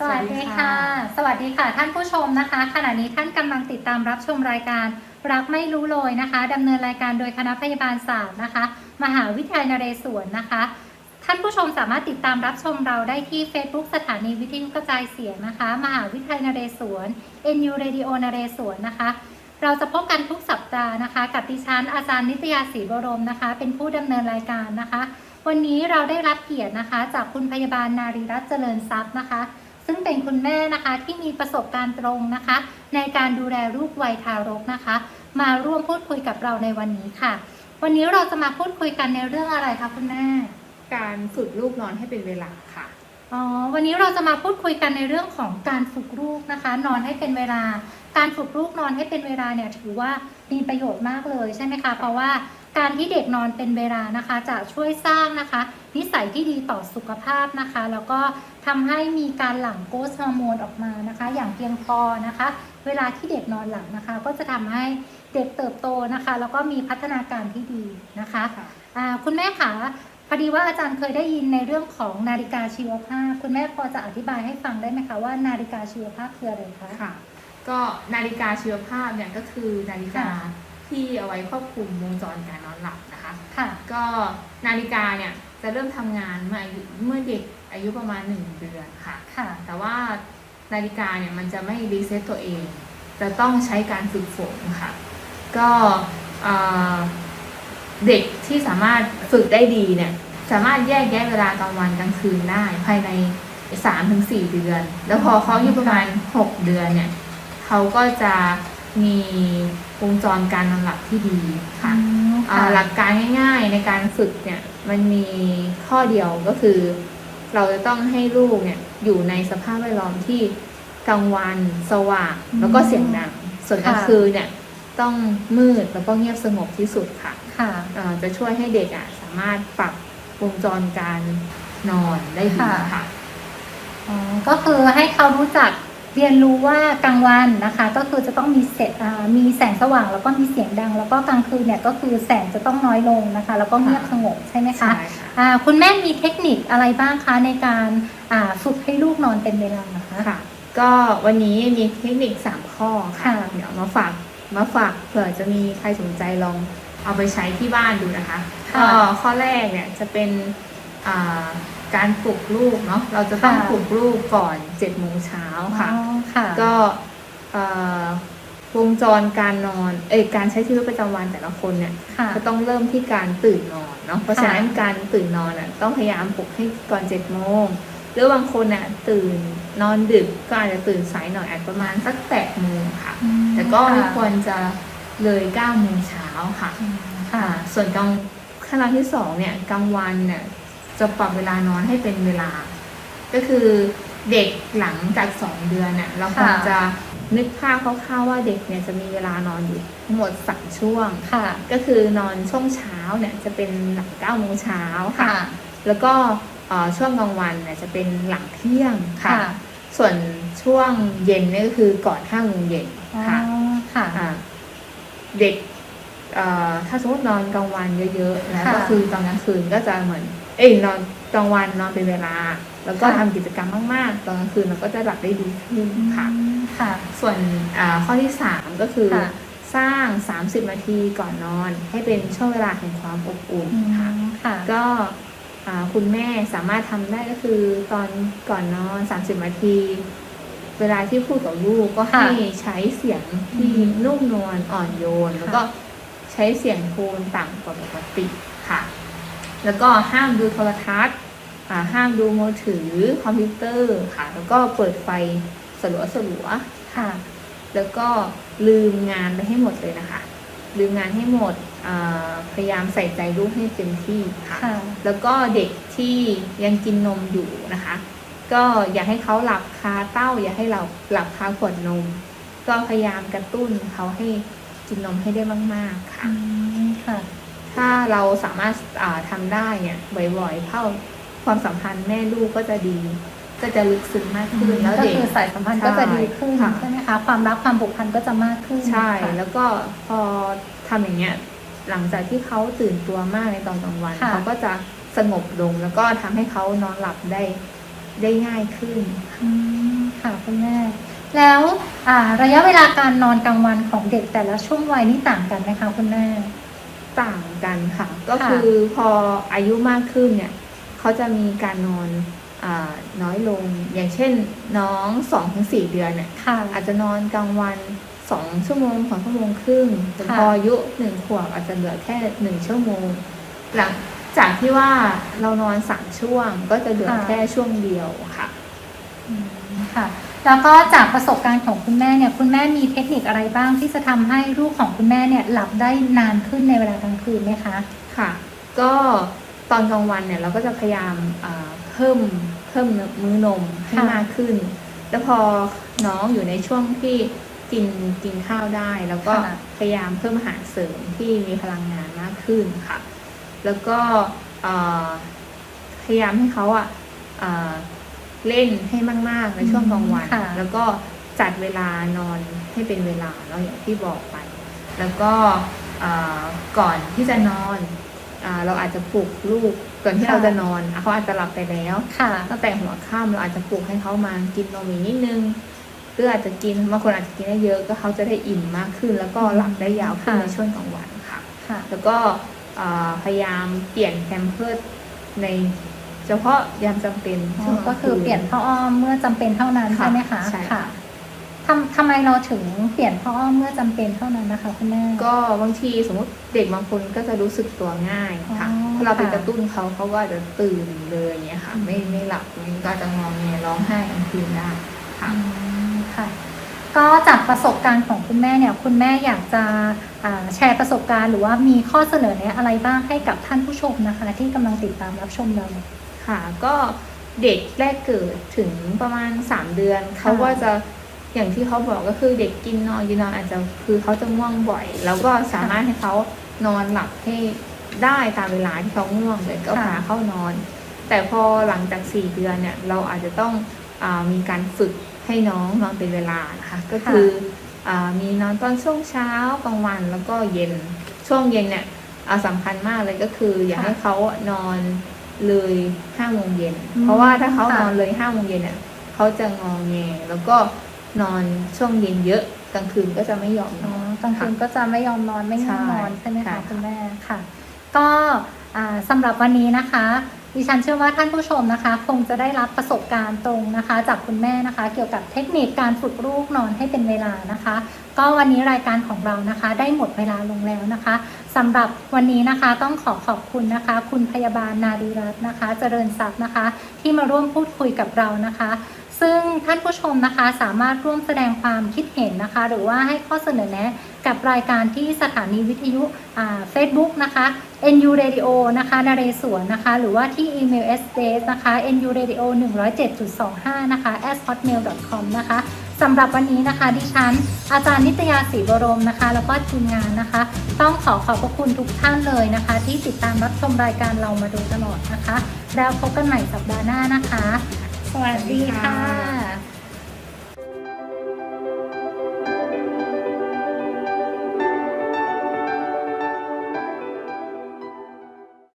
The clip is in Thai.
สวัสดีค่ะ สวัสดีค่ะ ท่านผู้ชมนะคะ ขณะนี้ท่านกำลังติดตามรับชมรายการ รักไม่รู้เลยนะคะดำเนินรายการโดยคณะพยาบาลศาสตร์นะคะ มหาวิทยาลัยนเรศวรนะคะ ท่านผู้ชมสามารถติดตามรับชมเราได้ที่ Facebook สถานีวิทยุกระจายเสียงนะคะ มหาวิทยาลัยนเรศวร NU Radio นเรศวรนะคะ เราจะพบกันทุกสัปดาห์นะคะ กับดิฉันอาจารย์นิตยาศรีบรมนะคะ เป็นผู้ดำเนินรายการนะคะ วันนี้เราได้รับเกียรตินะคะ จากคุณพยาบาลนารีรัตน์เจริญทรัพย์นะคะ ซึ่งเป็นคุณแม่นะคะที่มีประสบการณ์ตรงนะคะ ในการดูแลลูกวัยทารกนะคะ มาร่วมพูดคุยกับเราในวันนี้ค่ะ วันนี้เราจะมาพูดคุยกันในเรื่องอะไรคะคุณแม่ การฝึกลูกนอนให้เป็นเวลาค่ะอ๋อวันนี้เราจะมาพูดคุยกันในเรื่องของการฝึกลูกนะคะ นอนให้เป็นเวลา การฝึกลูกนอนให้เป็นเวลาเนี่ยถือว่ามีประโยชน์มากเลยใช่ไหมคะ เพราะว่าการที่เด็กนอนเป็นเวลานะคะ จะช่วยสร้างนะคะ นิสัยที่ดีต่อสุขภาพนะคะ แล้วก็ทำให้มีการหลั่งโกรทฮอร์โมนออกมานะคะ อย่างเพียงพอนะคะ เวลาที่เด็กนอนหลับนะคะ ก็จะทำให้เด็กเติบโตนะคะ แล้วก็มีพัฒนาการที่ดีนะคะะคุณแม่คะพอดีว่าอาจารย์เคยได้ยินในเรื่องของนาฬิกาชีวภาพ คุณแม่พอจะอธิบายให้ฟังได้ไหมคะว่านาฬิกาชีวภาพคืออะไรคะค่ะ ก็นาฬิกาชีวภาพเนี่ยก็คือนาฬิกาค่ะที่เอาไว้ควบคุมวงจรการนอนหลับนะคะค่ะก็นาฬิกาเนี่ยจะเริ่มทำงานเมื่ออายุเมื่อเด็กอายุประมาณ 1 เดือนค่ะค่ะ แต่ว่านาฬิกาเนี่ยมันจะไม่รีเซ็ตตัวเอง จะต้องใช้การฝึกฝนค่ะ ก็เอ่อเด็กที่สามารถฝึกได้ดีเนี่ยสามารถแยกแยะเวลากลางวันกลางคืนได้ภายใน 3-4 เดือน แล้วพอเขาอายุประมาณ 6 เดือนเนี่ย เขาก็จะมีวงจรการนอนหลับที่ดีค่ะอืมอ่าหลักการง่ายๆในการฝึกเนี่ยมันมีข้อเดียวก็คือ เราจะต้องให้ลูกเนี่ยอยู่ในสภาพแวดล้อมที่กลางวันสว่างแล้วก็เสียงดัง ส่วนกลางคืนเนี่ยต้องมืดแล้วก็เงียบสงบที่สุดค่ะค่ะเอ่อจะช่วยให้เด็กอะสามารถปรับวงจรการนอนได้ดีค่ะค่ะอ๋อก็คือให้เขารู้จัก เรียนรู้ว่ากลางวันนะคะ ก็คือจะต้องมีเสอ่ามีแสงสว่างแล้วก็มีเสียงดัง แล้วก็กลางคืนเนี่ยก็คือแสงจะต้องน้อยลงนะคะ แล้วก็เงียบสงบใช่ไหมคะใช่ค่ะอ่าคุณแม่มีเทคนิคอะไรบ้างคะในการอ่าฝึกให้ลูกนอนเป็นเวลานะคะค่ะก็วันนี้มีเทคนิค 3 ข้อค่ะค่ะเดี๋ยวมาฝากมาฝากเผื่อจะมีใครสนใจลองเอาไปใช้ที่บ้านดูนะคะก็ข้อแรกเนี่ยจะเป็นอ่า การปลุกลูกเนาะเราจะต้องค่ะ ปลุกลูกก่อน7จ็ดโมงเช้าค่ะ อ๋อค่ะ ก็เอ่อวงจรการนอนเอยการใช้ชีวิตประจำวันแต่ละคนเนี่ย ค่ะ ก็ต้องเริ่มที่การตื่นนอนเนาะ เพราะฉะนั้นค่ะการตื่นนอนอะต้องพยายามปลุกให้ก่อน7จ็ดโมง หรือบางคนอะตื่นนอนดึกก็อาจจะตื่นสายหน่อยอาจประมาณสักแปดโมงค่ะ อืมแต่ก็ไม่ค่ะ ควรจะเลย9ก้าโมงเช้าค่ะอืมค่ะอ่าส่วนกลางขั้นตอนที่สองเนี่ยกลางวันเนี่ย จะปรับเวลานอนให้เป็นเวลา ก็คือเด็กหลังจากสองเดือนเนี่ยเราควรค่ะจะนึกภาพคร่าวๆว่าเด็กเนี่ยจะมีเวลานอนอยู่ทั้งหมดสามช่วงค่ะ ก็คือนอนช่วงเช้าเนี่ยจะเป็นหลังเก้าโมงเช้าค่ะค่ะแล้วก็เอ่อช่วงกลางวันเนี่ยจะเป็นหลังเที่ยงค่ะค่ะส่วนช่วงเย็นเนี่ยก็คือก่อนห้าโมงเย็นอ๋อค่ะค่ะอ่าเด็กเอ่อถ้าสมมตินอนกลางวันเยอะๆนะค่ะก็คือตอนกลางคืนก็จะเหมือนเอ้ยนอนกลางวันนอนเป็นเวลา แล้วก็ค่ะ ทำกิจกรรมมากๆ ตอนกลางคืนเราก็จะหลับได้ดีขึ้นค่ะอืมค่ะ ส่วน อ่าข้อที่สามก็คือค่ะ สร้าง 30 นาทีก่อนนอน ให้เป็นช่วงเวลาแห่งความอบอุ่นอืมค่ะค่ะ ก็อ่าคุณแม่สามารถทำได้ก็คือตอนก่อนนอน 30 นาที เวลาที่พูดกับลูกก็ค่ะให้ใช้เสียงที่อืมนุ่มนวลอ่อนโยน แล้วก็ใช้เสียงโทนต่ำกว่าปกติค่ะ แล้วก็ห้ามดูโทรทัศน์อ่าห้ามดูมือถือคอมพิวเตอร์ค่ะ แล้วก็เปิดไฟสลัวสลัวๆค่ะ แล้วก็ลืมงานไปให้หมดเลยนะคะ ลืมงานให้หมดอ่าพยายามใส่ใจลูกให้เต็มที่ค่ะค่ะ แล้วก็เด็กที่ยังกินนมอยู่นะคะ ก็อย่าให้เขาหลับคาเต้า อย่าให้เราหลับคาขวดนม ก็พยายามกระตุ้นเขาให้กินนมให้ได้มาก ๆ ค่ะอืมค่ะ ถ้าเราสามารถอ่าทำได้เนี่ยบ่อยๆเข้าความสัมพันธ์แม่ลูกก็จะดี ก็จะลึกซึ้งมากขึ้นแล้วก็เด็กคือสายสัมพันธ์ก็จะดีขึ้นค่ะใช่ไหมคะความรักความผูกพันก็จะมากขึ้นใช่ค่ะแล้วก็พอทำอย่างเงี้ยหลังจากที่เขาตื่นตัวมากในตอนกลางวันค่ะเขาก็จะสงบลงแล้วก็ทำให้เขานอนหลับได้ได้ง่ายขึ้นอืมค่ะคุณแม่แล้วอ่าระยะเวลาการนอนกลางวันของเด็กแต่ละช่วงวัยนี่ต่างกันไหมคะคุณแม่ ต่างกันค่ะ ก็ค่ะคือพออายุมากขึ้นเนี่ยเขาจะมีการนอนอาน้อยลง อย่างเช่นน้อง2อถึงสเดือนเนี่ยค่ะอาจจะนอนกลางวัน2ชั่วโมงสองชั่วโมงครึ่งแต่ค่ะพออายุหนึ่งขวบอาจจะเหลือแค่หนึ่งชั่วโมง หลังจากที่ว่าเรานอนสามช่วงก็จะเหลือแค่ช่วงเดียวค่ะอืมค่ะ แล้วก็จากประสบการณ์ของคุณแม่เนี่ยคุณแม่มีเทคนิคอะไรบ้างที่จะทำให้ลูกของคุณแม่เนี่ยหลับได้นานขึ้นในเวลากลางคืนไหมคะค่ะ ก็ตอนกลางวันเนี่ยเราก็จะพยายามอ่าเพิ่มเพิ่มมื้อนมให้ค่ะมากขึ้น แล้วพอน้องอยู่ในช่วงที่กินกินข้าวได้ แล้วก็พยายามเพิ่มอาหารเสริมที่มีพลังงานมากขึ้นค่ะ แล้วก็อ่าพยายามให้เขาอะอ่า เล่นให้มาก ๆ ในช่วงกลางวัน ค่ะ แล้วก็จัดเวลานอนให้เป็นเวลาเนาะอย่างที่บอกไป แล้วก็อ่าก่อนที่จะนอนอาเราอาจจะปลุกลูกก่อนที่ค่ะเราจะนอนอะเขาอาจจะหลับไปแล้ว ค่ะ ตั้งแต่หัวค่ำเราอาจจะปลุกให้เขามากินนมอีกนิดนึงหรืออาจจะกินบางคนอาจจะกินได้เยอะก็เขาจะได้อิ่มมากขึ้น แล้วก็หลับได้ยาวขึ้นค่ะ ในช่วงกลางวันค่ะ ค่ะ แล้วก็อ่าพยายามเปลี่ยนแพมเพิร์สใน เฉพาะยามจำเป็นอ๋อช่วงก็คือเปลี่ยนผ้าอ้อมเมื่อจำเป็นเท่านั้นค่ะใช่ไหมคะใช่ค่ะทำทำไมเราถึงเปลี่ยนผ้าอ้อมเมื่อจำเป็นเท่านั้นนะคะคุณแม่ก็บางทีสมมติเด็กบางคนก็จะรู้สึกตัวง่ายค่ะอ๋อถ้าเราไปค่ะกระตุ้นเขาเขาก็อาจจะตื่นเลยอย่างเงี้ยค่ะ ไม่ไม่หลับมันก็อาจจะงองแงร้องไห้กลางคืนได้ค่ะอืมค่ะ ก็จากประสบการณ์ของคุณแม่เนี่ย คุณแม่อยากจะอ่าแชร์ประสบการณ์ หรือว่ามีข้อเสนอแนะอะไรบ้างให้กับท่านผู้ชมนะคะ ที่กำลังติดตามรับชมเรา ค่ะ ก็เด็กแรกเกิดถึงประมาณ 3 เดือน เขาก็จะอย่างที่เขาบอกก็คือเด็กกินนอนกินนอนอาจจะคือเขาจะง่วงบ่อย แล้วก็สามารถให้เขานอนหลับให้ได้ตามเวลาที่เขาง่วงเลยก็พาเข้านอน แต่พอหลังจาก4เดือนเนี่ย เราอาจจะต้องอามีการฝึกให้น้องนอนเป็นเวลานะคะก็คืออามีนอนตอนช่วงเช้ากลางวันแล้วก็เย็นช่วงเย็นเนี่ยอ่าสำคัญมากเลยก็คือ อยากให้เขานอน เลยห้าโมงเย็นอืมเพราะว่าถ้าเขาค่ะนอนเลยห้าโมงเย็นเนี่ยเขาจะงองแงแล้วก็นอนช่วงเย็นเยอะกลางคืนก็จะไม่ยอมนอ๋ออนกลางคืนก็จะไม่ยอมนอนไม่ง่วงนอนใช่ใช่ไหมใช่คะค่ะคุณแม่ค่ะ ก็อ่าสำหรับวันนี้นะคะดิฉันเชื่อว่าท่านผู้ชมนะคะ คงจะได้รับประสบการณ์ตรงนะคะ จากคุณแม่นะคะ เกี่ยวกับเทคนิคการฝึกลูกนอนให้เป็นเวลานะคะ ก็วันนี้รายการของเรานะคะ ได้หมดเวลาลงแล้วนะคะ สำหรับวันนี้นะคะต้องขอขอบคุณนะคะ คุณพยาบาลนาดีรัตน์นะคะ เจริญทรัพย์นะคะ ที่มาร่วมพูดคุยกับเรานะคะ ซึ่งท่านผู้ชมนะคะสามารถร่วมแสดงความคิดเห็นนะคะ หรือว่าให้ข้อเสนอแนะกับรายการที่สถานีวิทยุเฟซบุ๊กนะคะ NU Radio นะคะนเรศวรนะคะ หรือว่าที่อีเมล s d s นะคะ NU Radio 107.25 นะคะ at hotmail.com นะคะ สำหรับวันนี้นะคะ ดิฉัน อาจารย์นิตยาศรีบรมนะคะ แล้วก็ทีมงานนะคะ ต้องขอขอบพระคุณทุกท่านเลยนะคะ ที่ติดตามรับชมรายการเรามาโดยตลอดนะคะ แล้วพบกันใหม่สัปดาห์หน้านะคะ สวัสดีค่ะ